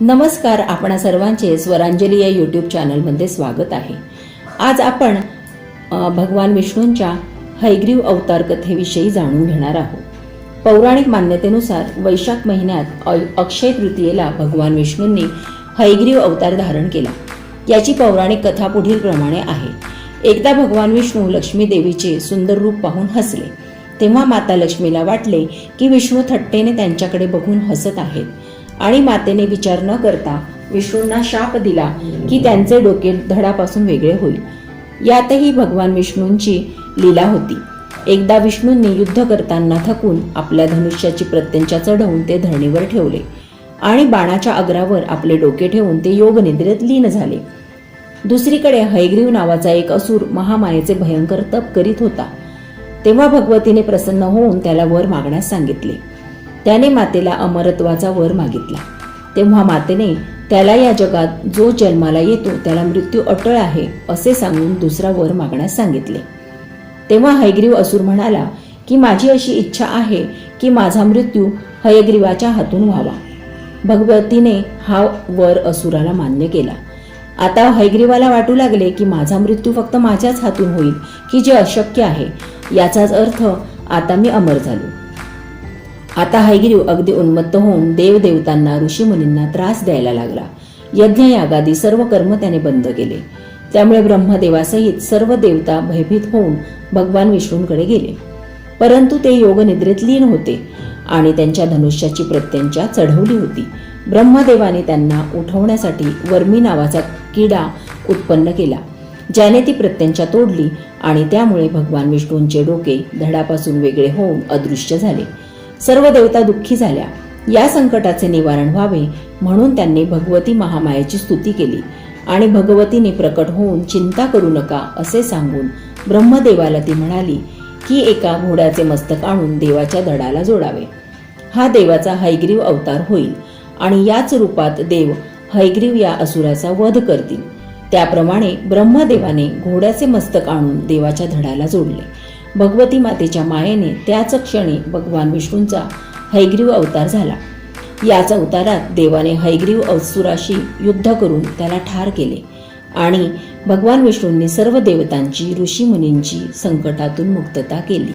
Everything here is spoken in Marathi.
नमस्कार आपणा सर्वांचे स्वरांजली या यूट्यूब चॅनलमध्ये स्वागत आहे. आज आपण भगवान विष्णूंच्या हैग्रीव अवतार कथेविषयी जाणून घेणार आहोत. पौराणिक मान्यतेनुसार वैशाख महिन्यात अक्षय तृतीयेला भगवान विष्णूंनी हैग्रीव अवतार धारण केला. याची पौराणिक कथा पुढील प्रमाणे आहे. एकदा भगवान विष्णू लक्ष्मी देवीचे सुंदर रूप पाहून हसले. तेव्हा माता लक्ष्मीला वाटले की विष्णू थट्टेने त्यांच्याकडे बघून हसत आहेत. आणि मातेने विचार न करता विष्णूंना शाप दिला की त्यांचे डोके धडापासून वेगळे होईल. यातही भगवान विष्णूंची लीला होती. एकदा विष्णूंनी युद्ध करताना थकून आपल्या धनुष्याची प्रत्यंचा चढवून ते धरणीवर ठेवले आणि बाणाच्या अग्रावर आपले डोके ठेवून ते योग निद्रेत लीन झाले. दुसरीकडे हैग्रीव नावाचा एक असुर महामायेचे भयंकर तप करीत होता. तेव्हा भगवतीने प्रसन्न होऊन त्याला वर मागण्यास सांगितले. त्याने मातेला अमरत्वाचा वर मागितला. तेव्हा मातेने त्याला या जगात जो जन्माला येतो त्याला मृत्यू अटळ आहे असे सांगून दुसरा वर मागण्यास सांगितले. तेव्हा हयग्रीव असुर म्हणाला की माझी अशी इच्छा आहे की माझा मृत्यू हयग्रीवाच्या हातून व्हावा. भगवतीने हा वर असुराला मान्य केला. आता हैग्रीवाला वाटू लागले की माझा मृत्यू फक्त माझ्याच हातून होईल की जे अशक्य आहे. याचाच अर्थ आता मी अमर झालो. आता हैग्रीव अगदी उन्मत्त होऊन देवदेवतांना ऋषीमुनींना त्रास द्यायला लागला. यज्ञ यागादी सर्व कर्म त्याने बंद केले. त्यामुळे ब्रह्मदेवासहित सर्व देवता भयभीत होऊन भगवान विष्णूंकडे गेले. परंतु ते योगनिद्रेत लीन होते आणि त्यांच्या धनुष्याची प्रत्यंचा चढवली होती. ब्रह्मदेवाने त्यांना उठवण्यासाठी वर्मी नावाचा किडा उत्पन्न केला ज्याने ती प्रत्यंचा तोडली आणि त्यामुळे भगवान विष्णूंचे डोके धडापासून वेगळे होऊन अदृश्य झाले. सर्व देवता दुःखी झाल्या. या संकटाचे निवारण व्हावे म्हणून त्यांनी भगवती महामायेची स्तुती केली. आणि भगवतीने प्रकट होऊन चिंता करू नका असे सांगून ब्रह्मदेवाला ती म्हणाली की एका घोड्याचे मस्तक आणून देवाच्या धडाला जोडावे. हा देवाचा हैग्रीव अवतार होईल आणि याच रूपात देव हैग्रीव या असुराचा वध करतील. त्याप्रमाणे ब्रह्मदेवाने घोड्याचे मस्तक आणून देवाच्या धडाला जोडले. भगवती मातेच्या मायेने त्याच क्षणी भगवान विष्णूंचा हैग्रीव अवतार झाला. याच अवतारात देवाने हैग्रीव असुराशी युद्ध करून त्याला ठार केले आणि भगवान विष्णूंनी सर्व देवतांची ऋषीमुनींची संकटातून मुक्तता केली.